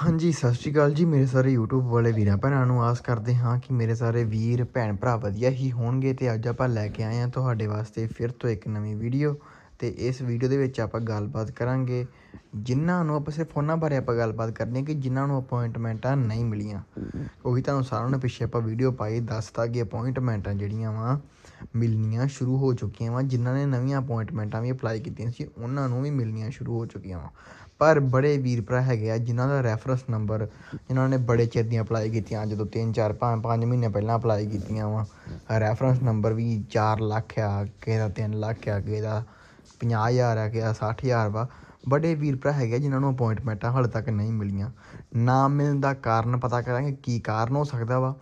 ਹਾਂਜੀ, ਸਤਿ ਸ਼੍ਰੀ ਅਕਾਲ ਜੀ। ਮੇਰੇ ਸਾਰੇ YouTube ਵਾਲੇ ਵੀਰਾਂ, ਭੈਣਾਂ ਨੂੰ ਆਸ ਕਰਦੇ ਹਾਂ ਕਿ ਮੇਰੇ ਸਾਰੇ ਵੀਰ, ਭੈਣ ਭਰਾ ਵਧੀਆ ਹੀ ਹੋਣਗੇ ਤੇ ਅੱਜ ਆਪਾਂ ਲੈ ਕੇ ਆਏ ਹਾਂ ਤੁਹਾਡੇ ਵਾਸਤੇ ਫਿਰ ਤੋਂ ਇੱਕ ਨਵੀਂ ਵੀਡੀਓ ਤੇ ਇਸ ਵੀਡੀਓ ਦੇ ਵਿੱਚ ਆਪਾਂ ਗੱਲਬਾਤ ਕਰਾਂਗੇ। ਜਿਨ੍ਹਾਂ ਨੂੰ ਆਪਾਂ ਸਿਰਫ ਉਹਨਾਂ ਬਾਰੇ ਆਪਾਂ ਗੱਲਬਾਤ ਕਰਨੀ ਕਿ ਜਿਨ੍ਹਾਂ ਨੂੰ ਅਪਾਇੰਟਮੈਂਟਾਂ ਨਹੀਂ ਮਿਲੀਆਂ। ਉਹੀ ਤੁਹਾਨੂੰ ਸਾਰਿਆਂ ਨੂੰ ਪਿੱਛੇ ਆਪਾਂ ਵੀਡੀਓ ਪਾਈ ਦੱਸਤਾ ਕਿ ਅਪਾਇੰਟਮੈਂਟਾਂ ਜਿਹੜੀਆਂ ਵਾ ਮਿਲਣੀਆਂ ਸ਼ੁਰੂ ਹੋ ਚੁੱਕੀਆਂ ਵਾ। ਜਿਨ੍ਹਾਂ ਨੇ ਨਵੀਆਂ ਅਪਾਇੰਟਮੈਂਟਾਂ ਵੀ ਅਪਲਾਈ ਕੀਤੀਆਂ ਸੀ, ਉਹਨਾਂ ਨੂੰ ਵੀ ਮਿਲਣੀਆਂ ਸ਼ੁਰੂ ਹੋ ਚੁੱਕੀਆਂ ਵਾ। ਪਰ ਬੜੇ ਵੀਰ ਭਰਾ ਹੈਗੇ ਆ, ਜਿਨ੍ਹਾਂ ਦਾ ਰੈਫਰੈਂਸ ਨੰਬਰ ਜਿਨ੍ਹਾਂ ਨੇ ਬੜੇ ਚਿਰ ਦੀਆਂ ਅਪਲਾਈ ਕੀਤੀਆਂ, ਜਦੋਂ 3 4 5 5 ਮਹੀਨੇ ਪਹਿਲਾਂ ਅਪਲਾਈ ਕੀਤੀਆਂ ਵਾ। ਰੈਫਰੈਂਸ ਨੰਬਰ ਵੀ 4 ਲੱਖ ਆ, ਕਿਸੇ ਦਾ 3 ਲੱਖ ਆ, ਕਿਸੇ ਦਾ 50000 ਆ, ਕਿਸੇ ਦਾ 60000 ਵਾ। ਬੜੇ ਵੀਰ ਭਰਾ ਹੈਗੇ ਆ, ਜਿਨ੍ਹਾਂ ਨੂੰ ਅਪਾਇੰਟਮੈਂਟਾਂ ਹਾਲੇ ਤੱਕ ਨਹੀਂ ਮਿਲੀਆਂ। ਨਾ ਮਿਲਣ ਦਾ ਕਾਰਨ ਪਤਾ ਕਰਾਂਗੇ ਕੀ ਕਾਰਨ ਹੋ ਸਕਦਾ ਵਾ।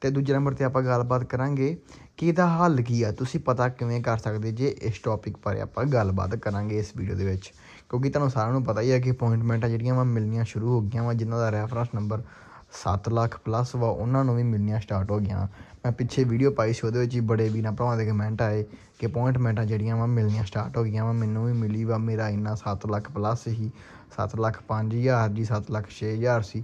ਤੇ ਦੂਜੇ ਨੰਬਰ ਤੇ ਆਪਾਂ ਗੱਲਬਾਤ ਕਰਾਂਗੇ ਕਿ ਇਹਦਾ ਹੱਲ ਕੀ ਆ, ਤੁਸੀਂ ਪਤਾ ਕਿਵੇਂ ਕਰ ਸਕਦੇ ਜੇ ਇਸ ਟੌਪਿਕ ਬਾਰੇ ਆਪਾਂ ਗੱਲਬਾਤ ਕਰਾਂਗੇ ਇਸ ਵੀਡੀਓ ਦੇ ਵਿੱਚ। ਕਿਉਂਕਿ ਤੁਹਾਨੂੰ ਸਾਰਿਆਂ ਨੂੰ ਪਤਾ ਹੀ ਹੈ ਕਿ ਅਪਾਇੰਟਮੈਂਟਾਂ ਜਿਹੜੀਆਂ ਵਾ ਮਿਲਣੀਆਂ ਸ਼ੁਰੂ ਹੋ ਗਈਆਂ ਵਾ, ਜਿਨ੍ਹਾਂ ਦਾ ਰੈਫਰੈਂਸ ਨੰਬਰ 7 ਲੱਖ ਪਲੱਸ ਵਾ, ਉਹਨਾਂ ਨੂੰ ਵੀ ਮਿਲਣੀਆਂ ਸਟਾਰਟ ਹੋ ਗਈਆਂ। ਮੈਂ ਪਿੱਛੇ ਵੀਡੀਓ ਪਾਈ ਸੀ, ਉਹਦੇ ਵਿੱਚ ਹੀ ਬੜੇ ਵੀਰਾਂ ਭਰਾਵਾਂ ਦੇ ਕਮੈਂਟ ਆਏ ਕਿ ਅਪਾਇੰਟਮੈਂਟਾਂ ਜਿਹੜੀਆਂ ਵਾ ਮਿਲਣੀਆਂ ਸਟਾਰਟ ਹੋ ਗਈਆਂ ਵਾ, ਮੈਨੂੰ ਵੀ ਮਿਲੀ ਵਾ, ਮੇਰਾ ਇੰਨਾ 7 ਲੱਖ ਪਲੱਸ ਹੀ 7 ਲੱਖ 5000 ਜੀ 7 ਲੱਖ 6000 ਸੀ।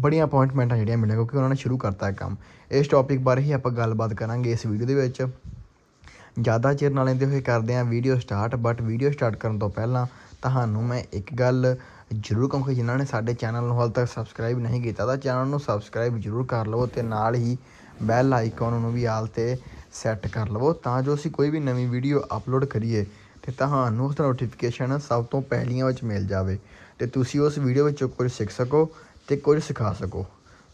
ਬੜੀਆਂ ਅਪਾਇੰਟਮੈਂਟਾਂ ਜਿਹੜੀਆਂ ਮਿਲੀਆਂ, ਕਿਉਂਕਿ ਉਹਨਾਂ ਨੇ ਸ਼ੁਰੂ ਕਰਤਾ ਹੈ ਕੰਮ। ਇਸ ਟੌਪਿਕ ਬਾਰੇ ਹੀ ਆਪਾਂ ਗੱਲਬਾਤ ਕਰਾਂਗੇ ਇਸ ਵੀਡੀਓ ਦੇ ਵਿੱਚ। ਜ਼ਿਆਦਾ ਚਿਰ ਨਾ ਲੈਂਦੇ ਹੋਏ ਕਰਦੇ ਹਾਂ video start but video start ਕਰਨ ਤੋਂ ਪਹਿਲਾਂ ਤੁਹਾਨੂੰ ਮੈਂ ਇੱਕ ਗੱਲ ਜ਼ਰੂਰ ਕਹੂੰਗਾ, ਜਿਨ੍ਹਾਂ ਨੇ ਸਾਡੇ ਚੈਨਲ ਨੂੰ ਹਾਲ ਤੱਕ ਸਬਸਕ੍ਰਾਈਬ ਨਹੀਂ ਕੀਤਾ, ਤਾਂ ਚੈਨਲ ਨੂੰ ਸਬਸਕ੍ਰਾਈਬ ਜ਼ਰੂਰ ਕਰ ਲਵੋ ਤੇ ਨਾਲ ਹੀ ਬੈਲ ਆਈਕਨ ਨੂੰ ਵੀ ਆਲ ਤੇ ਸੈੱਟ ਕਰ ਲਵੋ, ਤਾਂ ਜੋ ਅਸੀਂ ਕੋਈ ਵੀ ਨਵੀਂ ਵੀਡੀਓ ਅਪਲੋਡ ਕਰੀਏ, ਤੇ ਤੁਹਾਨੂੰ ਉਸ ਦਾ ਨੋਟੀਫਿਕੇਸ਼ਨ ਸਭ ਤੋਂ ਪਹਿਲੀਆਂ ਵਿੱਚ ਮਿਲ ਜਾਵੇ, ਤੇ ਤੁਸੀਂ ਉਸ ਵੀਡੀਓ ਵਿੱਚੋਂ ਕੁਝ ਸਿੱਖ ਸਕੋ ਤੇ ਕੁਝ ਸਿਖਾ ਸਕੋ।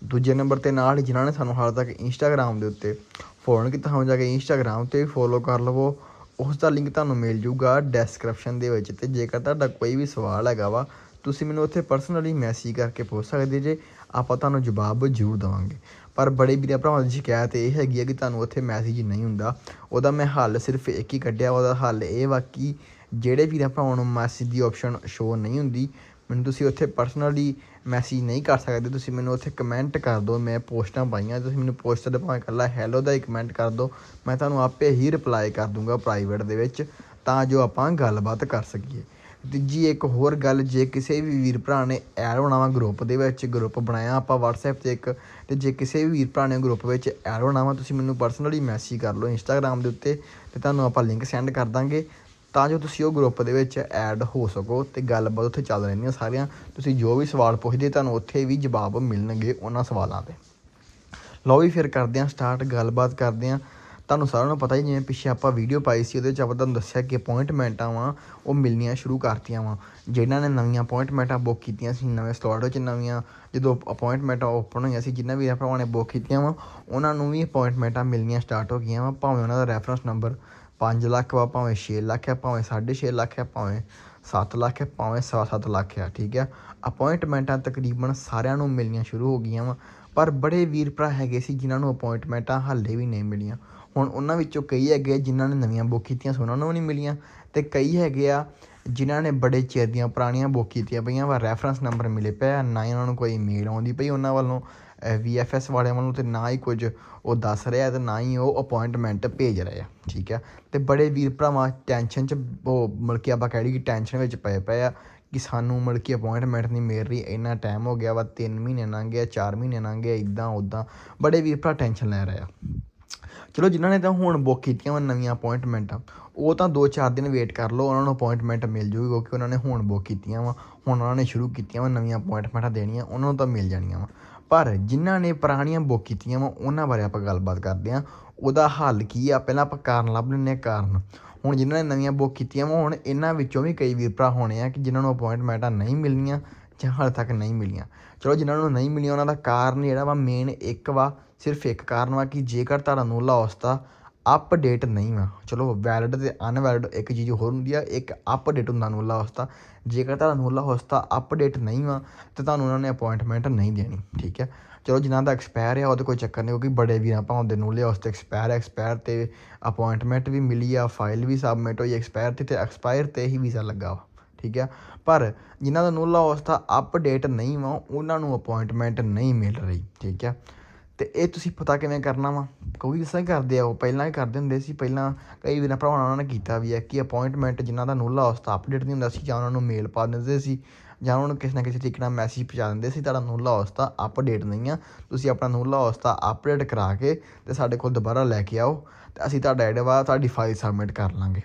ਦੂਜੇ ਨੰਬਰ ਤੇ ਨਾਲ ਹੀ ਜਿਨ੍ਹਾਂ ਨੇ ਸਾਨੂੰ ਹਾਲ ਤੱਕ ਇੰਸਟਾਗ੍ਰam ਦੇ ਉੱਤੇ ਫੋਲੋ ਕੀਤਾ ਹੋ ਜਾ ਕੇ ਇੰਸਟਾਗ੍ਰam ਤੇ ਵੀ ਫੋਲੋ ਕਰ ਲਵੋ ਉਸ ਦਾ ਲਿੰਕ ਤੁਹਾਨੂੰ ਮਿਲ ਜੂਗਾ ਡਿਸਕ੍ਰਿਪਸ਼ਨ ਦੇ ਵਿੱਚ ਤੇ ਜੇਕਰ ਤੁਹਾਡਾ ਕੋਈ ਵੀ ਸਵਾਲ ਹੈਗਾ ਵਾ, ਤੁਸੀਂ ਮੈਨੂੰ ਉੱਥੇ ਪਰਸਨਲੀ ਮੈਸੇਜ ਕਰਕੇ ਪੁੱਛ ਸਕਦੇ ਜੇ, ਆਪਾਂ ਤੁਹਾਨੂੰ ਜਵਾਬ ਜ਼ਰੂਰ ਦੇਵਾਂਗੇ। ਪਰ ਬੜੇ ਵੀਰਾਂ ਭਰਾਵਾਂ ਦੀ ਸ਼ਿਕਾਇਤ ਇਹ ਹੈਗੀ ਹੈ ਕਿ ਤੁਹਾਨੂੰ ਉੱਥੇ ਮੈਸੇਜ ਨਹੀਂ ਹੁੰਦਾ। ਉਹਦਾ ਮੈਂ ਹੱਲ ਸਿਰਫ ਇੱਕ ਹੀ ਕੱਢਿਆ, ਉਹਦਾ ਹੱਲ ਇਹ ਵਾ ਕਿ ਜਿਹੜੇ ਵੀਰਾਂ ਭਰਾਵਾਂ ਨੂੰ ਮੈਸੇਜ ਦੀ ਆਪਸ਼ਨ ਸ਼ੋ ਨਹੀਂ ਹੁੰਦੀ ਮੈਨੂੰ ਤੁਸੀਂ ਉੱਥੇ ਪਰਸਨਲੀ ਮੈਸੇਜ ਨਹੀਂ ਕਰ ਸਕਦੇ, ਤੁਸੀਂ ਮੈਨੂੰ ਉੱਥੇ ਕਮੈਂਟ ਕਰ ਦਿਓ, ਮੈਂ ਪੋਸਟਾਂ ਪਾਈਆਂ, ਤੁਸੀਂ ਮੈਨੂੰ ਪੋਸਟ ਦੇ ਭਾਵੇਂ ਇਕੱਲਾ ਹੈਲੋ ਦਾ ਹੀ ਕਮੈਂਟ ਕਰ ਦਿਓ, ਮੈਂ ਤੁਹਾਨੂੰ ਆਪੇ ਹੀ ਰਿਪਲਾਈ ਕਰ ਦੂੰਗਾ ਪ੍ਰਾਈਵੇਟ ਦੇ ਵਿੱਚ, ਤਾਂ ਜੋ ਆਪਾਂ ਗੱਲਬਾਤ ਕਰ ਸਕੀਏ। ਤੀਜੀ ਇੱਕ ਹੋਰ ਗੱਲ, ਜੇ ਕਿਸੇ ਵੀ ਵੀਰ ਭਰਾ ਨੇ ਐਡ ਹੋਣਾ ਵਾ ਗਰੁੱਪ ਦੇ ਵਿੱਚ ਗਰੁੱਪ ਬਣਾਇਆ ਆਪਾਂ WhatsApp ਤੇ ਇੱਕ, ਤੇ ਜੇ ਕਿਸੇ ਵੀ ਵੀਰ ਭਰਾ ਨੇ ਗਰੁੱਪ ਵਿੱਚ ਐਡ ਹੋਣਾ ਵਾ, ਤੁਸੀਂ ਮੈਨੂੰ ਪਰਸਨਲੀ ਮੈਸੇਜ ਕਰ ਲਓ ਇੰਸਟਾਗ੍ਰam ਦੇ ਉੱਤੇ, ਤੇ ਤੁਹਾਨੂੰ ਆਪਾਂ ਲਿੰਕ ਸੈਂਡ ਕਰ ਦਾਂਗੇ। ਤਾਂ ਜੋ ਤੁਸੀਂ ਉਹ ਗਰੁੱਪ ਦੇ ਵਿੱਚ ਐਡ ਹੋ ਸਕੋ ਤੇ ਗੱਲਬਾਤ ਉੱਥੇ ਚੱਲ ਰਹਿੰਦੀਆਂ ਸਾਰੀਆਂ। ਤੁਸੀਂ ਜੋ ਵੀ ਸਵਾਲ ਪੁੱਛਦੇ, ਤੁਹਾਨੂੰ ਉੱਥੇ ਵੀ ਜਵਾਬ ਮਿਲਣਗੇ ਉਹਨਾਂ ਸਵਾਲਾਂ ਦੇ ਲਓ ਵੀ ਫਿਰ ਕਰਦੇ ਹਾਂ ਸਟਾਰਟ ਗੱਲਬਾਤ ਕਰਦੇ ਹਾਂ। ਤੁਹਾਨੂੰ ਸਾਰਿਆਂ ਨੂੰ ਪਤਾ ਹੀ ਜਿਵੇਂ ਪਿੱਛੇ ਆਪਾਂ ਵੀਡੀਓ ਪਾਈ ਸੀ, ਉਹਦੇ ਵਿੱਚ ਆਪਾਂ ਤੁਹਾਨੂੰ ਦੱਸਿਆ ਕਿ ਅਪਾਇੰਟਮੈਂਟਾਂ ਵਾ, ਉਹ ਮਿਲਣੀਆਂ ਸ਼ੁਰੂ ਕਰਤੀਆਂ ਵਾ। ਜਿਨ੍ਹਾਂ ਨੇ ਨਵੀਆਂ ਅਪਾਇੰਟਮੈਂਟਾਂ ਬੁੱਕ ਕੀਤੀਆਂ ਸੀ, ਨਵੇਂ ਸਲੋਟ ਵਿੱਚ ਨਵੀਆਂ, ਜਦੋਂ ਅਪਾਇੰਟਮੈਂਟਾਂ ਓਪਨ ਹੋਈਆਂ ਸੀ ਜਿਨ੍ਹਾਂ ਵੀ ਭਰਾਵਾਂ ਨੇ ਬੁੱਕ ਕੀਤੀਆਂ ਵਾ, ਉਹਨਾਂ ਨੂੰ ਵੀ ਅਪਾਇੰਟਮੈਂਟਾਂ ਮਿਲਣੀਆਂ ਸਟਾਰਟ ਹੋ ਗਈਆਂ ਵਾ, ਭਾਵੇਂ ਉਹਨਾਂ ਦਾ ਰੈਫਰੈਂਸ ਨੰਬਰ 5 ਲੱਖ ਵਾ ਭਾਵੇਂ 6 ਲੱਖ ਹੈ, ਭਾਵੇਂ 6.5 ਲੱਖ ਹੈ, ਭਾਵੇਂ 7 ਲੱਖ ਹੈ, ਭਾਵੇਂ 7 ਲੱਖ ਹੈ, ਠੀਕ ਹੈ? ਅਪਾਇੰਟਮੈਂਟਾਂ ਤਕਰੀਬਨ ਸਾਰਿਆਂ ਨੂੰ ਮਿਲਣੀਆਂ ਸ਼ੁਰੂ ਹੋ ਗਈਆਂ ਵਾ, ਪਰ ਬੜੇ ਵੀਰ ਭਰਾ ਹੈਗੇ ਸੀ ਜਿਨ੍ਹਾਂ ਨੂੰ ਅਪਾਇੰਟਮੈਂਟਾਂ ਹਾਲੇ ਵੀ ਨਹੀਂ ਮਿਲੀਆਂ। ਹੁਣ ਉਹਨਾਂ ਵਿੱਚੋਂ ਕਈ ਹੈਗੇ ਆ ਜਿਨ੍ਹਾਂ ਨੇ ਨਵੀਆਂ ਬੁੱਕ ਕੀਤੀਆਂ ਸੀ, ਉਹਨਾਂ ਨੂੰ ਵੀ ਨਹੀਂ ਮਿਲੀਆਂ। ਤੇ ਕਈ ਹੈਗੇ ਆ ਜਿਨ੍ਹਾਂ ਨੇ ਬੜੇ ਚਿਰ ਦੀਆਂ ਪੁਰਾਣੀਆਂ ਬੁੱਕ ਕੀਤੀਆਂ ਪਈਆਂ ਵਾ ਰੈਫਰੈਂਸ ਨੰਬਰ ਮਿਲੇ ਪਿਆ ਨਾ ਹੀ ਉਹਨਾਂ ਨੂੰ ਕੋਈ ਮੇਲ ਆਉਂਦੀ ਪਈ ਉਹਨਾਂ ਵੱਲੋਂ। ਵੀਐਫਐਸ ਵਾਲਿਆਂ ਵੱਲੋਂ ਤੇ ਨਾ ਹੀ ਕੁਝ ਉਹ ਦੱਸ ਰਿਹਾ ਤੇ ਨਾ ਹੀ ਉਹ ਅਪਾਇੰਟਮੈਂਟ ਭੇਜ ਰਿਹਾ ਠੀਕ ਹੈ ਤੇ ਬੜੇ ਵੀਰ ਭਰਾਵਾਂ ਟੈਨਸ਼ਨ ਚ ਉਹ ਮਲਕੀ ਆਪਾਂ ਕਹਿ ਲਈ ਕਿ ਟੈਨਸ਼ਨ ਵਿੱਚ ਪਏ ਪਏ ਆ ਕਿ ਸਾਨੂੰ ਮਲਕੀ ਅਪਾਇੰਟਮੈਂਟ ਨਹੀਂ ਮਿਲ ਰਹੀ, ਇੰਨਾ ਟਾਈਮ ਹੋ ਗਿਆ ਵਾ 3 ਮਹੀਨੇ ਲੰਘ ਗਿਆ 4 ਮਹੀਨੇ ਲੰਘ ਗਏ ਇਦਾਂ ਉਦਾਂ ਬੜੇ ਵੀਰ ਭਰਾ ਟੈਨਸ਼ਨ ਲੈ ਰਹੇ ਆ। ਚਲੋ ਜਿਨ੍ਹਾਂ ਨੇ ਤਾਂ ਹੁਣ ਬੁੱਕ ਕੀਤੀਆਂ ਵਾ ਨਵੀਆਂ ਅਪਾਇੰਟਮੈਂਟਾਂ ਉਹ ਤਾਂ 2-4 ਦਿਨ ਵੇਟ ਕਰ ਲਓ, ਉਹਨਾਂ ਨੂੰ ਅਪਾਇੰਟਮੈਂਟ ਮਿਲ ਜੂਗੀ, ਕਿਉਂਕਿ ਉਹਨਾਂ ਨੇ ਹੁਣ ਬੁੱਕ ਕੀਤੀਆਂ ਵਾ, ਹੁਣ ਉਹਨਾਂ ਨੇ ਸ਼ੁਰੂ ਕੀਤੀਆਂ ਵਾ ਨਵੀਆਂ ਅਪਾਇੰਟਮੈਂਟਾਂ ਦੇਣੀਆਂ, ਉਹਨਾਂ ਨੂੰ ਤਾਂ ਮਿਲ ਜਾਣੀਆਂ ਵਾ। ਪਰ ਜਿਨ੍ਹਾਂ ਨੇ ਪੁਰਾਣੀਆਂ ਬੁੱਕ ਕੀਤੀਆਂ ਵਾ, ਉਹਨਾਂ ਬਾਰੇ ਆਪਾਂ ਗੱਲਬਾਤ ਕਰਦੇ ਹਾਂ। ਉਹਦਾ ਹੱਲ ਕੀ ਆ? ਪਹਿਲਾਂ ਆਪਾਂ ਕਾਰਨ ਲੱਭ ਲੈਂਦੇ ਹਾਂ, ਕਾਰਨ। ਹੁਣ ਜਿਨ੍ਹਾਂ ਨੇ ਨਵੀਆਂ ਬੁੱਕ ਕੀਤੀਆਂ ਵਾ, ਹੁਣ ਇਹਨਾਂ ਵਿੱਚੋਂ ਵੀ ਕਈ ਵੀਰ ਭਰਾ ਹੋਣੇ ਆ ਕਿ ਜਿਨ੍ਹਾਂ ਨੂੰ ਅਪਾਇੰਟਮੈਂਟਾਂ ਨਹੀਂ ਮਿਲਣੀਆਂ ਜਾਂ ਹਾਲੇ ਤੱਕ ਨਹੀਂ ਮਿਲੀਆਂ। ਚਲੋ, ਜਿਨ੍ਹਾਂ ਨੂੰ ਨਹੀਂ ਮਿਲੀਆਂ, ਉਹਨਾਂ ਦਾ ਕਾਰਨ ਜਿਹੜਾ ਵਾ ਮੇਨ ਇੱਕ ਵਾ, ਸਿਰਫ ਇੱਕ ਕਾਰਨ ਵਾ ਕਿ ਜੇਕਰ ਤੁਹਾਡਾ ਨੂਲਾ ਦਾ ਅਪਡੇਟ ਨਹੀਂ ਵਾ ਚਲੋ ਵੈਲਿਡ ਤੇ ਅਨਵੈਲਿਡ ਇੱਕ ਚੀਜ਼ ਹੋਰ ਹੁੰਦੀ ਆ, ਇੱਕ ਅਪਡੇਟ ਹੁੰਦਾ ਨੂਲਾ ਉਸਤਾ ਜੇਕਰ ਤੁਹਾਡਾ ਨੂਲਾ ਉਸਤਾ ਅਪਡੇਟ ਨਹੀਂ ਵਾ ਤੇ ਤੁਹਾਨੂੰ ਉਹਨਾਂ ਨੇ ਅਪਾਇੰਟਮੈਂਟ ਨਹੀਂ ਦੇਣੀ, ਠੀਕ ਹੈ ਚਲੋ ਜਿਨ੍ਹਾਂ ਦਾ ਐਕਸਪਾਇਰ ਆ, ਉਹਦੇ ਕੋਈ ਚੱਕਰ ਨਹੀਂ, ਕਿਉਂਕਿ ਬੜੇ ਵੀਰਾਂ ਭਾਵੇਂ ਦੇ ਨੂਲੇ ਉਸਤੇ ਐਕਸਪਾਇਰ ਐਕਸਪਾਇਰ ਤੇ ਅਪਾਇੰਟਮੈਂਟ ਵੀ ਮਿਲੀ ਆ ਫਾਈਲ ਵੀ ਸਬਮਿਟ ਹੋਈ ਐਕਸਪਾਇਰ ਤੇ ਤੇ ਐਕਸਪਾਇਰ ਤੇ ਹੀ ਵੀਜ਼ਾ ਲੱਗਾ ਵਾ, ਠੀਕ ਹੈ ਪਰ ਜਿਨ੍ਹਾਂ ਦਾ ਨੂਲਾ ਉਸਤਾ ਅਪਡੇਟ ਨਹੀਂ ਵਾ, ਉਹਨਾਂ ਨੂੰ ਅਪਾਇੰਟਮੈਂਟ ਨਹੀਂ ਮਿਲ ਰਹੀ, ਠੀਕ ਹੈ ਤੇ ਇਹ ਤੁਸੀਂ ਪਤਾ ਕਿਵੇਂ ਕਰਨਾ ਵਾ? ਕੋਈ ਦੱਸਾਂ ਕਰਦੇ ਆ ਉਹ, ਪਹਿਲਾਂ ਹੀ ਕਰਦੇ ਹੁੰਦੇ ਸੀ, ਪਹਿਲਾਂ ਕਈ ਵੀਰਾਂ ਭਰਾਵਾਂ ਉਹਨਾਂ ਨੇ ਕੀਤਾ ਵੀ ਹੈ ਕਿ ਅਪਾਇੰਟਮੈਂਟ ਜਿਨ੍ਹਾਂ ਦਾ ਨੂਲਾ ਉਸਤਾ ਅਪਡੇਟ ਨਹੀਂ ਹੁੰਦਾ ਸੀ, ਜਾਂ ਉਹਨਾਂ ਨੂੰ ਮੇਲ ਪਾ ਦਿੰਦੇ ਸੀ, ਜਾਂ ਉਹਨਾਂ ਨੂੰ ਕਿਸੇ ਨਾ ਕਿਸੇ ਤਰੀਕੇ ਨਾਲ ਮੈਸੇਜ ਪਹੁੰਚਾ ਦਿੰਦੇ ਸੀ, ਤੁਹਾਡਾ ਨੂਲਾ ਹੌਸਤਾ ਅਪਡੇਟ ਨਹੀਂ ਆ, ਤੁਸੀਂ ਆਪਣਾ ਨੂਲਾ ਹੌਸਤਾ ਅਪਡੇਟ ਕਰਾ ਕੇ ਤੇ ਸਾਡੇ ਕੋਲ ਦੁਬਾਰਾ ਲੈ ਕੇ ਆਓ, ਤੇ ਅਸੀਂ ਤੁਹਾਡਾ ਜਿਹੜਾ ਵਾ, ਤੁਹਾਡੀ ਫਾਈਲ ਸਬਮਿਟ ਕਰ ਲਾਂਗੇ,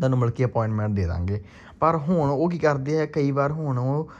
ਤੁਹਾਨੂੰ ਮਿਲ ਕੇ ਅਪਾਇੰਟਮੈਂਟ ਦੇ ਦਾਂਗੇ। ਪਰ ਹੁਣ ਉਹ ਕੀ ਕਰਦੇ ਆ, ਕਈ ਵਾਰ ਹੁਣ ਉਹ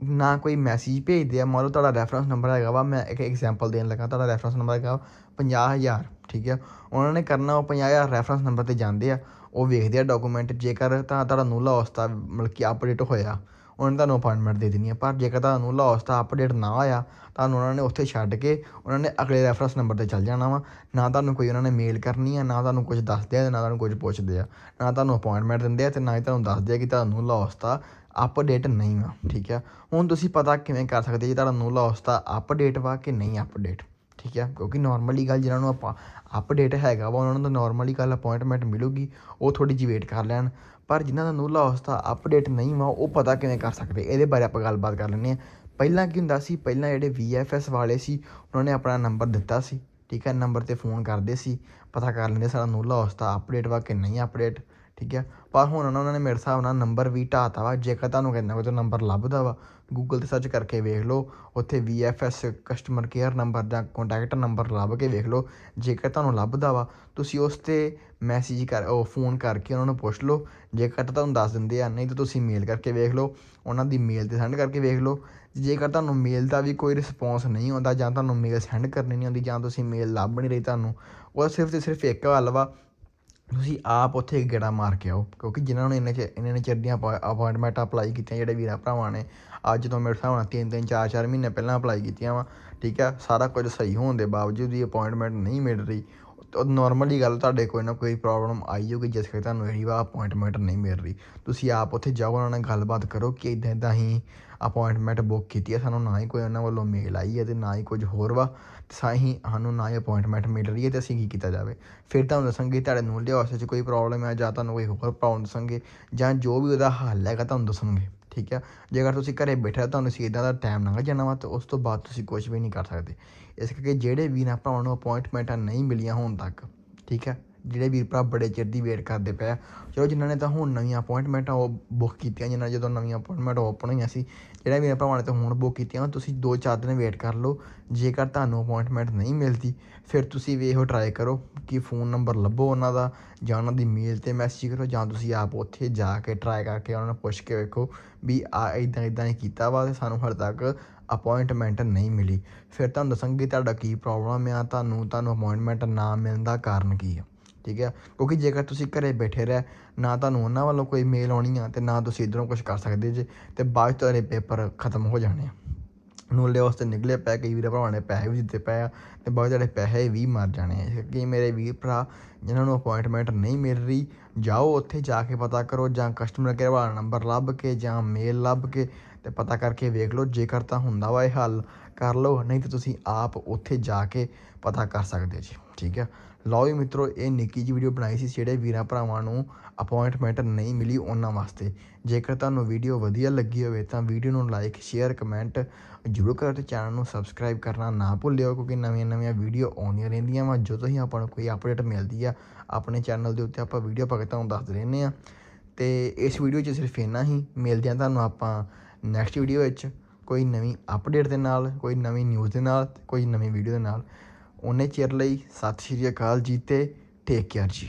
ਨਾ ਕੋਈ ਮੈਸੇਜ ਭੇਜਦੇ ਆ, ਮੰਨ ਲਓ ਤੁਹਾਡਾ ਰੈਫਰੈਂਸ ਨੰਬਰ ਹੈਗਾ ਵਾ, ਮੈਂ ਇੱਕ ਐਗਜ਼ਾਮਪਲ ਦੇਣ ਲੱਗਾ, ਤੁਹਾਡਾ ਰੈਫਰੈਂਸ ਨੰਬਰ ਹੈਗਾ 50000 ਠੀਕ ਹੈ ਉਹਨਾਂ ਨੇ ਕਰਨਾ ਉਹ 50000 ਰੈਫਰੈਂਸ ਨੰਬਰ ਤੇ ਜਾਂਦੇ ਆ, ਉਹ ਵੇਖਦੇ ਆ ਡਾਕੂਮੈਂਟ ਜੇਕਰ ਤਾਂ ਤੁਹਾਡਾ ਨੂਲਾ ਹੌਸਤਾ ਮਤਲਬ ਕਿ ਅਪਡੇਟ ਹੋਇਆ, ਉਹਨਾਂ ਨੇ ਤੁਹਾਨੂੰ ਅਪਾਇੰਟਮੈਂਟ ਦੇ ਦੇਣੀ ਹੈ ਪਰ ਜੇਕਰ ਤੁਹਾਨੂੰ ਨੂਲਾ ਦਾ ਅਪਡੇਟ ਨਾ ਹੋਇਆ, ਤੁਹਾਨੂੰ ਉਹਨਾਂ ਨੇ ਉੱਥੇ ਛੱਡ ਕੇ ਉਹਨਾਂ ਨੇ ਅਗਲੇ ਰੈਫਰੈਂਸ ਨੰਬਰ ਤੇ ਚੱਲ ਜਾਣਾ ਵਾ। ਨਾ ਤੁਹਾਨੂੰ ਕੋਈ ਉਹਨਾਂ ਨੇ ਮੇਲ ਕਰਨੀ ਆ, ਨਾ ਤੁਹਾਨੂੰ ਕੁਝ ਦੱਸਦੇ ਆ ਤੇ ਨਾ ਤੁਹਾਨੂੰ ਕੁਝ ਪੁੱਛਦੇ ਆ। ਨਾ ਤੁਹਾਨੂੰ ਅਪਾਇੰਟਮੈਂਟ ਦਿੰਦੇ ਆ ਤੇ ਨਾ ਹੀ ਤੁਹਾਨੂੰ ਦੱਸਦੇ ਆ ਕਿ ਤੁਹਾਨੂੰ ਨੂਲਾ ਦਾ ਅਪਡੇਟ ਨਹੀਂ ਵਾ ਠੀਕ ਆ? ਹੁਣ ਤੁਸੀਂ ਪਤਾ ਕਿਵੇਂ ਕਰ ਸਕਦੇ ਜੀ ਤੁਹਾਡਾ ਨੂਲਾ ਹੌਸਤਾ ਅਪਡੇਟ ਵਾ ਕਿ ਨਹੀਂ ਅਪਡੇਟ ਠੀਕ ਹੈ ਕਿਉਂਕਿ ਨਾਰਮਲੀ ਗੱਲ ਜਿਹਨਾਂ ਨੂੰ ਆਪਾਂ ਅਪਡੇਟ ਹੈਗਾ ਵਾ, ਉਹਨਾਂ ਨੂੰ ਤਾਂ ਨਾਰਮਲੀ ਗੱਲ ਅਪਾਇੰਟਮੈਂਟ ਮਿਲੂਗੀ, ਉਹ ਥੋੜੀ ਜਿਹੀ ਵੇਟ ਕਰ ਲੈਣ। ਪਰ ਜਿਨ੍ਹਾਂ ਦਾ ਨੂਲਾ ਹੌਸਤਾ ਅਪਡੇਟ ਨਹੀਂ ਵਾ, ਉਹ ਪਤਾ ਕਿਵੇਂ ਕਰ ਸਕਦੇ, ਇਹਦੇ ਬਾਰੇ ਆਪਾਂ ਗੱਲਬਾਤ ਕਰ ਲੈਂਦੇ ਹਾਂ ਪਹਿਲਾਂ ਕੀ ਹੁੰਦਾ ਸੀ, ਪਹਿਲਾਂ ਜਿਹੜੇ VFS ਵਾਲੇ ਸੀ, ਉਹਨਾਂ ਨੇ ਆਪਣਾ ਨੰਬਰ ਦਿੱਤਾ ਸੀ, ਠੀਕ ਹੈ ਨੰਬਰ ਤੇ ਫੋਨ ਕਰਦੇ ਸੀ, ਪਤਾ ਕਰ ਲੈਂਦੇ ਸਾਡਾ ਨੂਲਾ ਹੌਸਤਾ ਅਪਡੇਟ ਵਾ ਕਿ ਨਹੀਂ ਅਪਡੇਟ ਠੀਕ ਹੈ। ਪਰ ਹੁਣ ਉਹਨਾਂ ਨੇ ਮੇਰੇ ਹਿਸਾਬ ਨਾਲ ਨੰਬਰ ਵੀ ਢਾਤਾ ਵਾ। ਜੇਕਰ ਤੁਹਾਨੂੰ ਕਹਿੰਦਾ ਕੋਈ ਤਾਂ ਨੰਬਰ ਲੱਭਦਾ ਵਾ ਗੂਗਲ ਤੇ ਸਰਚ ਕਰਕੇ ਵੇਖ ਲਓ। ਉੱਥੇ VFS ਕਸਟਮਰ ਕੇਅਰ ਨੰਬਰ ਜਾਂ ਕੰਟੈਕਟ ਨੰਬਰ ਲੱਭ ਕੇ ਵੇਖ ਲਓ। ਜੇਕਰ ਤੁਹਾਨੂੰ ਲੱਭਦਾ ਵਾ, ਤੁਸੀਂ ਉਸ ਤੇ ਮੈਸੇਜ ਕਰ, ਉਹ ਫੋਨ ਕਰਕੇ ਉਹਨਾਂ ਨੂੰ ਪੁੱਛ ਲਓ। ਜੇਕਰ ਤਾਂ ਤੁਹਾਨੂੰ ਦੱਸ ਦਿੰਦੇ ਆ, ਨਹੀਂ ਤਾਂ ਤੁਸੀਂ ਮੇਲ ਕਰਕੇ ਵੇਖ ਲਓ। ਉਹਨਾਂ ਦੀ ਮੇਲ ਤੇ ਸੈਂਡ ਕਰਕੇ ਵੇਖ ਲਓ। ਜੇਕਰ ਤੁਹਾਨੂੰ ਮੇਲ ਦਾ ਵੀ ਕੋਈ ਰਿਸਪੌਂਸ ਨਹੀਂ ਆਉਂਦਾ ਜਾਂ ਤੁਹਾਨੂੰ ਮੇਲ ਸੈਂਡ ਕਰਨੀ ਨਹੀਂ ਆਉਂਦੀ ਜਾਂ ਤੁਸੀਂ ਮੇਲ ਲੱਭ ਨਹੀਂ ਰਹੀ ਤੁਹਾਨੂੰ, ਉਹ ਸਿਰਫ ਤੇ ਸਿਰਫ ਇੱਕ ਗੱਲ ਵਾ ਤੁਸੀਂ ਆਪ ਉੱਥੇ ਗੇੜਾ ਮਾਰ ਕੇ ਆਓ, ਕਿਉਂਕਿ ਜਿਨ੍ਹਾਂ ਨੂੰ ਇੰਨੇ ਚ, ਇੰਨੇ ਨੇ ਚਿਰ ਦੀਆਂ ਅਪਾਇੰਟਮੈਂਟ ਅਪਲਾਈ ਕੀਤੀਆਂ ਜਿਹੜੇ ਵੀਰਾਂ ਭਰਾਵਾਂ ਨੇ, ਅੱਜ ਤੋਂ ਮੇਰੇ ਹਿਸਾਬ ਨਾਲ ਤਿੰਨ ਤਿੰਨ, ਚਾਰ ਚਾਰ ਮਹੀਨੇ ਪਹਿਲਾਂ ਅਪਲਾਈ ਕੀਤੀਆਂ ਵਾ, ਠੀਕ ਹੈ ਸਾਰਾ ਕੁਝ ਸਹੀ ਹੋਣ ਦੇ ਬਾਵਜੂਦ ਵੀ ਅਪਾਇੰਟਮੈਂਟ ਨਹੀਂ ਮਿਲ ਰਹੀ। ਨੋਰਮਲੀ ਗੱਲ ਤੁਹਾਡੇ ਕੋਈ ਨਾ ਕੋਈ ਪ੍ਰੋਬਲਮ ਆਈ ਹੋਊਗੀ, ਜਿਸ ਕਰਕੇ ਤੁਹਾਨੂੰ ਜਿਹੜੀ ਵਾ ਅਪਾਇੰਟਮੈਂਟ ਨਹੀਂ ਮਿਲ ਰਹੀ। ਤੁਸੀਂ ਆਪ ਉੱਥੇ ਜਾਓ, ਉਹਨਾਂ ਨਾਲ ਗੱਲਬਾਤ ਕਰੋ ਕਿ ਇਦਾਂ ਇਦਾਂ ਹੀ ਅਪਾਇੰਟਮੈਂਟ ਬੁੱਕ ਕੀਤੀ ਹੈ ਸਾਨੂੰ ਨਾ ਹੀ ਕੋਈ ਉਹਨਾਂ ਵੱਲੋਂ ਮੇਲ ਆਈ ਹੈ ਤੇ ਨਾ ਹੀ ਕੁਝ ਹੋਰ ਵਾ। ਤੇ ਸਾਹੀਂ ਸਾਨੂੰ ਨਾ ਹੀ ਅਪਾਇੰਟਮੈਂਟ ਮਿਲ ਰਹੀ ਹੈ ਤੇ ਅਸੀਂ ਕੀ ਕੀਤਾ ਜਾਵੇ? ਫਿਰ ਤੁਹਾਨੂੰ ਦੱਸਾਂਗੇ ਤੁਹਾਡੇ ਨੂੰ ਲਿਆਉਸ ਵਿੱਚ ਕੋਈ ਪ੍ਰੋਬਲਮ ਹੈ ਜਾਂ ਤੁਹਾਨੂੰ ਕੋਈ ਹੋਰ ਪ੍ਰੋਬਲਮ ਦੱਸਾਂਗੇ ਜਾਂ ਜੋ ਵੀ ਉਹਦਾ ਹੱਲ ਹੈਗਾ ਤੁਹਾਨੂੰ ਦੱਸਣਗੇ ਠੀਕ ਹੈ ਜੇਕਰ ਤੁਸੀਂ ਘਰੇ ਬੈਠੇ ਹੋ ਤੁਹਾਨੂੰ ਸੀ ਇਦਾਂ ਦਾ ਟਾਈਮ ਲੰਘ ਜਾਣਾ ਵਾ ਤੇ ਉਸ ਤੋਂ ਬਾਅਦ ਤੁਸੀਂ ਕੁਝ ਵੀ ਨਹੀਂ ਕਰ ਸਕਦੇ। ਇਸ ਕਰਕੇ ਜਿਹੜੇ ਵੀ ਨਾ ਭਰਾਵਾਂ ਨੂੰ ਅਪਾਇੰਟਮੈਂਟਾਂ ਨਹੀਂ ਮਿਲੀਆਂ ਹੋਣ ਤੱਕ, ਠੀਕ ਹੈ ਜਿਹੜੇ ਵੀਰ ਭਰਾ ਬੜੇ ਚਿਰ ਦੀ ਵੇਟ ਕਰਦੇ ਪਏ ਆ। ਚਲੋ ਜਿਨ੍ਹਾਂ ਨੇ ਤਾਂ ਹੁਣ ਨਵੀਆਂ ਅਪਾਇੰਟਮੈਂਟਾਂ ਉਹ ਬੁੱਕ ਕੀਤੀਆਂ, ਜਿਨ੍ਹਾਂ ਜਦੋਂ ਨਵੀਆਂ ਅਪਾਇੰਟਮੈਂਟ ਓਪਨ ਹੋਈਆਂ ਸੀ, ਜਿਹੜੇ ਵੀਰ ਭਰਾਵਾਂ ਨੇ ਤਾਂ ਹੁਣ ਬੁੱਕ ਕੀਤੀਆਂ ਤੁਸੀਂ 2-4 ਦਿਨ ਵੇਟ ਕਰ ਲਓ। ਜੇਕਰ ਤੁਹਾਨੂੰ ਅਪਾਇੰਟਮੈਂਟ ਨਹੀਂ ਮਿਲਦੀ, ਫਿਰ ਤੁਸੀਂ ਵੀ ਇਹੋ ਟਰਾਈ ਕਰੋ ਕਿ ਫੋਨ ਨੰਬਰ ਲੱਭੋ ਉਹਨਾਂ ਦਾ, ਜਾਂ ਉਹਨਾਂ ਦੀ ਮੇਲ ਤੇ ਮੈਸੇਜ ਕਰੋ, ਜਾਂ ਤੁਸੀਂ ਆਪ ਉੱਥੇ ਜਾ ਕੇ ਟਰਾਈ ਕਰਕੇ ਉਹਨਾਂ ਨੂੰ ਪੁੱਛ ਕੇ ਵੇਖੋ ਵੀ ਆ ਇਦਾਂ ਇਦਾਂ ਹੀ ਕੀਤਾ ਵਾ ਤੇ ਸਾਨੂੰ ਹਰ ਤੱਕ ਅਪਾਇੰਟਮੈਂਟ ਨਹੀਂ ਮਿਲੀ। ਫਿਰ ਤੁਹਾਨੂੰ ਦੱਸਾਂਗੇ ਤੁਹਾਡਾ ਕੀ ਪ੍ਰੋਬਲਮ ਆ, ਤੁਹਾਨੂੰ ਤੁਹਾਨੂੰ ਅਪਾਇੰਟਮੈਂਟ ਨਾ ਮਿਲਣ ਦਾ ਕਾਰਨ ਕੀ ਆ। ਠੀਕ ਹੈ? ਕਿਉਂਕਿ ਜੇਕਰ ਤੁਸੀਂ ਘਰੇ ਬੈਠੇ ਰਹਿ, ਨਾ ਤੁਹਾਨੂੰ ਉਹਨਾਂ ਵੱਲੋਂ ਕੋਈ ਮੇਲ ਆਉਣੀ ਆ ਤੇ ਨਾ ਤੁਸੀਂ ਇਧਰੋਂ ਕੁਝ ਕਰ ਸਕਦੇ ਜੇ, ਤੇ ਬਾਅਦ 'ਚ ਤੁਹਾਡੇ ਪੇਪਰ ਖਤਮ ਹੋ ਜਾਣੇ ਆ। ਨੂਲੇ ਵਾਸਤੇ ਨਿਕਲੇ ਪੈ ਕਈ ਵੀਰ ਭਰਾਵਾਂ ਨੇ ਪੈਸੇ ਵੀ ਦਿੱਤੇ ਪਏ ਆ, ਤੇ ਬਹੁਤ ਜਿਹੜੇ ਪੈਸੇ ਵੀ ਮਰ ਜਾਣੇ ਆ। ਕਿ ਮੇਰੇ ਵੀਰ ਭਰਾ, ਜਿਨ੍ਹਾਂ ਨੂੰ ਅਪਾਇੰਟਮੈਂਟ ਨਹੀਂ ਮਿਲ ਰਹੀ, ਜਾਓ ਉੱਥੇ ਜਾ ਕੇ ਪਤਾ ਕਰੋ, ਜਾਂ ਕਸਟਮਰ ਕੇਅਰ ਵਾਲਾ ਨੰਬਰ ਲੱਭ ਕੇ, ਜਾਂ ਮੇਲ ਲੱਭ ਕੇ, ਤੇ ਪਤਾ ਕਰਕੇ ਵੇਖ ਲਓ, ਜੇਕਰ ਤਾਂ ਹੁੰਦਾ ਵਾ ਇਹ ਹੱਲ, ਕਰ ਲਓ, ਨਹੀਂ ਤਾਂ ਤੁਸੀਂ ਆਪ ਉੱਥੇ ਜਾ ਕੇ ਪਤਾ ਕਰ ਸਕਦੇ ਜੀ, ਠੀਕ ਹੈ ਲਓ ਵੀ ਮਿੱਤਰੋ, ਇਹ ਨਿੱਕੀ ਜਿਹੀ ਵੀਡੀਓ ਬਣਾਈ ਸੀ, ਜਿਹੜੇ ਵੀਰਾਂ ਭਰਾਵਾਂ ਨੂੰ ਅਪਾਇੰਟਮੈਂਟ ਨਹੀਂ ਮਿਲੀ ਉਹਨਾਂ ਵਾਸਤੇ। ਜੇਕਰ ਤੁਹਾਨੂੰ ਵੀਡੀਓ ਵਧੀਆ ਲੱਗੀ ਹੋਵੇ, ਤਾਂ ਵੀਡੀਓ ਨੂੰ ਲਾਈਕ ਸ਼ੇਅਰ ਕਮੈਂਟ ਜ਼ਰੂਰ ਕਰੋ ਤੇ ਚੈਨਲ ਨੂੰ ਸਬਸਕ੍ਰਾਈਬ ਕਰਨਾ ਨਾ ਭੁੱਲਿਓ, ਕਿਉਂਕਿ ਨਵੀਆਂ ਨਵੀਆਂ ਵੀਡੀਓ ਆਉਂਦੀਆਂ ਰਹਿੰਦੀਆਂ ਵਾ। ਜਦੋਂ ਹੀ ਆਪਾਂ ਨੂੰ ਕੋਈ ਅਪਡੇਟ ਮਿਲਦੀ ਆ, ਆਪਣੇ ਚੈਨਲ ਦੇ ਉੱਤੇ ਆਪਾਂ ਵੀਡੀਓ ਪਾ ਕੇ ਤੁਹਾਨੂੰ ਦੱਸਦੇ ਰਹਿੰਦੇ ਆ ਤੇ ਇਸ ਵੀਡੀਓ 'ਚ ਸਿਰਫ ਇੰਨਾ ਹੀ। ਮਿਲਦੇ ਆ ਤੁਹਾਨੂੰ ਆਪਾਂ ਨੈਕਸਟ ਵੀਡੀਓ ਵਿੱਚ। ਕੋਈ ਨਵੀਂ ਅਪਡੇਟ ਦੇ ਨਾਲ, ਕੋਈ ਨਵੀਂ ਨਿਊਜ਼ ਦੇ ਨਾਲ ਕੋਈ ਨਵੀਂ ਵੀਡੀਓ ਦੇ ਨਾਲ। ਉਹਨੇ ਚਿਰ ਲਈ ਸਤਿ ਸ਼੍ਰੀ ਅਕਾਲ ਜੀ ਤੇ ਟੇਕ ਕੇਅਰ ਜੀ।